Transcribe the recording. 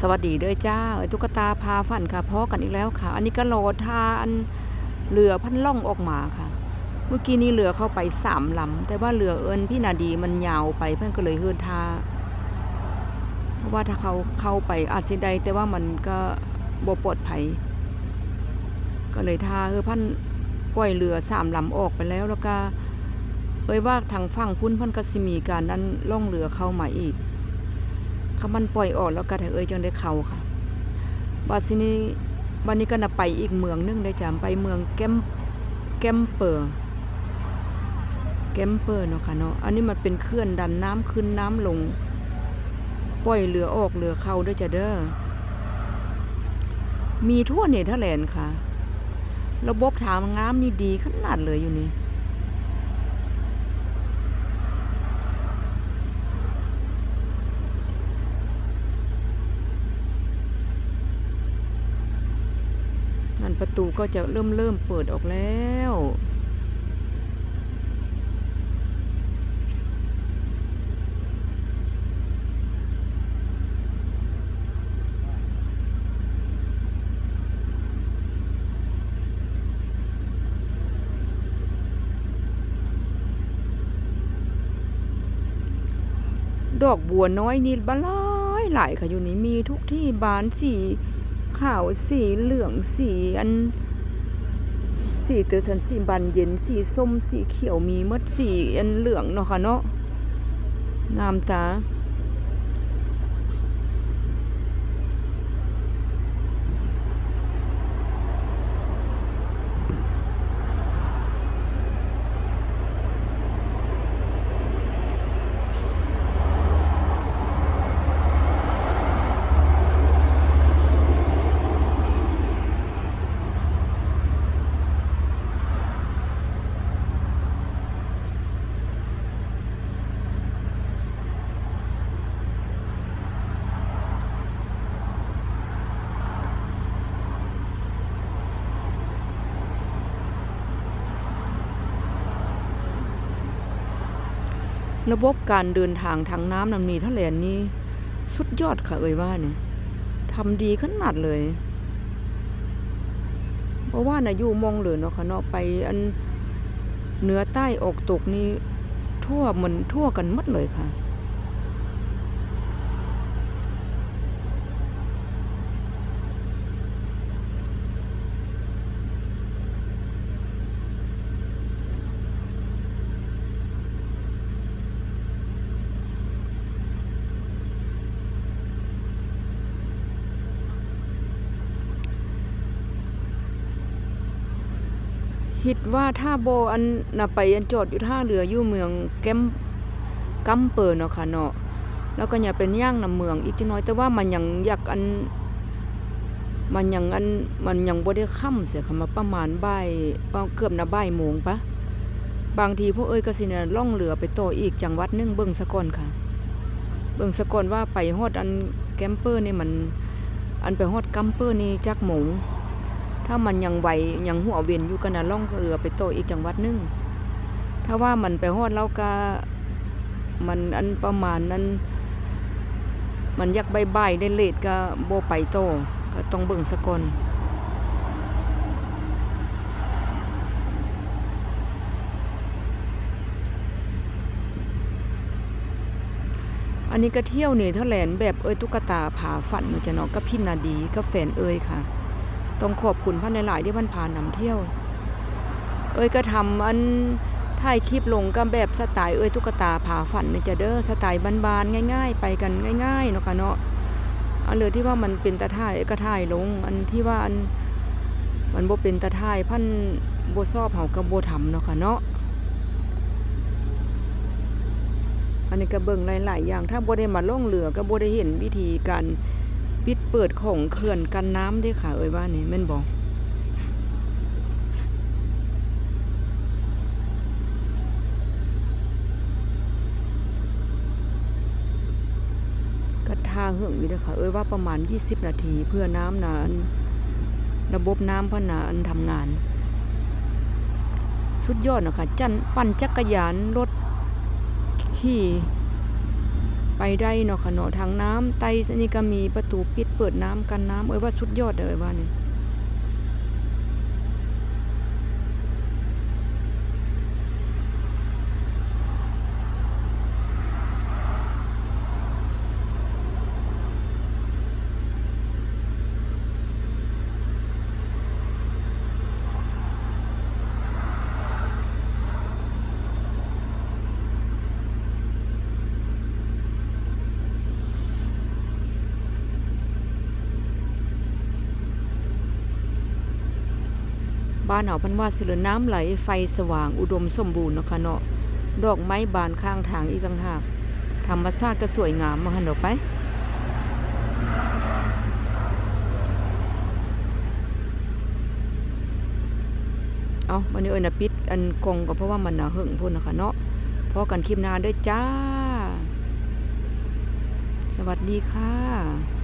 สวัสดีเด้อจ้าเอ้ยตุ๊กตาพาฝันค่ะพอกันอีกแล้วค่ะ อันนี้ก็โลทานเรือพันล่องออกมาค่ะ เมื่อกี้นี้เรือเข้าไปสามลำแต่ว่าเรือเอิญพี่นาดีมันยาวไปเพื่อนก็เลยเฮือนทาเพราะว่าถ้าเขาเข้าไปอาจสิใดแต่ว่ามันก็บ่ปลอดภัย ก็เลยทาเออพันปล่อยเรือสามลำออกไปแล้วแล้วก็เอ้ยว่าทางฝั่งพุ่นเพันก็สิมีการนั้นล่องเรือเข้ามาอีก คำมันปล่อยออกแล้วก็ถ้าเอ้ยจังได้เขาค่ะบัดทีนี้วันนี้ก็น่ะไปอีกเมืองนึงได้จำไปเมืองแกมแกมเปอร์แกมเปอร์เนาะค่ะเนาะอันนี้มันเป็นเคลื่อนดันน้ำขึ้นน้ำลง ปล่อยเรือออกเรือเข้าด้วยจ้ะเด้อมีทั่วเนเธอร์แลนด์ค่ะ ระบบทางน้ำนี่ดีขนาดเลยอยู่นี่ ประตูก็จะเริ่มเริ่มเปิดออกแล้วดอกบัวน้อยนี่บลายหลายค่ะอยู่นี่มีทุกที่บานสี ขาวสีเหลืองสีอัน สีเตอสันสีบานเย็นสีส้มสีเขียวมีมดสีอันเหลืองเนาะค่ะเนาะงามตา ระบบการเดินทางทางน้ำนำนีทะเลนนี่สุดยอดค่ะเอ่ยว่าเนี่ยทำดีขนาดเลยเพราะว่านะอยู่มองเลยเนาะค่ะเนาะไปอันเหนือใต้ออกตกนี่ทั่วเหมันทั่วกันมัดเลยค่ะ คิดว่าถ้าโบอันน่ะไปอันจอดอยู่ท่าเรืออยู่เมืองแกมกัมเปอร์เนาะค่ะเนาะแล้วก็อย่าเป็นย่างนำเมืองอีกจักหน่อยแต่ว่ามันยังอยากอัน มันยังอันมันยังบ่ได้ค่ำเสียค่ะมาประมาณบ่ายประมาณเกือบนะบ่ายโมงปะบางทีพวกเอ้ยก็สินี่ยล่องเรือไปต่ออีกจังหวัดนึงเบิ่งซะก่อนค่ะ เบิ่งซะก่อนว่าไปฮอดอันแกมเปอร์นี่มัน อันไปฮอดกัมเปอร์นี่จักโมง ถ้ามันยังไหวยังหัวเวียนอยู่กันนะล่องเรือไปโตอีกจังหวัดหนึงถ้าว่ามันไปฮอดแล้วก็มันอันประมาณนั้น มันยักใบใบได้เลทก็โบไปโตก็ต้องเบิ่งสะก่อนอันนี้ก็เที่ยวเนเธอร์แลนด์แบบเอ้ยตุ๊กตาผาฝันเนาจะนาะกับพี่นาดีกับแฟนเอ้ยค่ะ ต้องขอบคุณพันหลาย ๆ ที่พันพานำเที่ยว เอ้ยก็ทำอันถ่ายคลิปลงก็แบบสไตล์เอ้ยตุ๊กตาผาฝันนี่จะเด้อสไตล์บานๆง่าย ๆ ไปกันง่าย ๆ เนาะค่ะเนาะอันเลือที่ว่ามันเป็นตาถ่ายก็ถ่ายลง อันที่ว่าอันมันบ่เป็นตาถ่ายพันบ่ชอบเฮาก็บ่ทำเนาะค่ะเนาะอันนี้ก็เบิ่งหลาย ๆ อย่างถ้าบ่ได้มาล่องเรือก็บ่ได้เห็นวิธีการ เปิดของเขื่อนกันน้ำด้ค่ะ เอ้ยว่านี่แม่นบอกกระทาเหืองอยู่ด้อค่ะ เอ้ยว่าประมาณ 20 นาทีเพื่อน้ำนานระบบน้ำพนาอันทำงาน สุดยอดนะคะจันปั่นจักรยานรถขี่ ไปได้เนาะค่ะเนาะทางน้ำไตนี่ก็มีประตูปิดเปิดน้ำกันน้ำเอ้ยว่าสุดยอดเลยว่านี่ บ้านเฮาพันว่าสิเลือน้ำไหลไฟสว่างอุดมสมบูรณ์นะคะเนาะดอกไม้บานข้างทางอีกต่างหากธรรมชาติก็สวยงามมาหันเนาะไปเอาวันนี้เอิ้นน่ะปิดอันกงก็เพราะว่ามันน่ะหึงพุ่นนะคะเนาะพอกันคลิปหน้าเด้จ้า สวัสดีค่ะ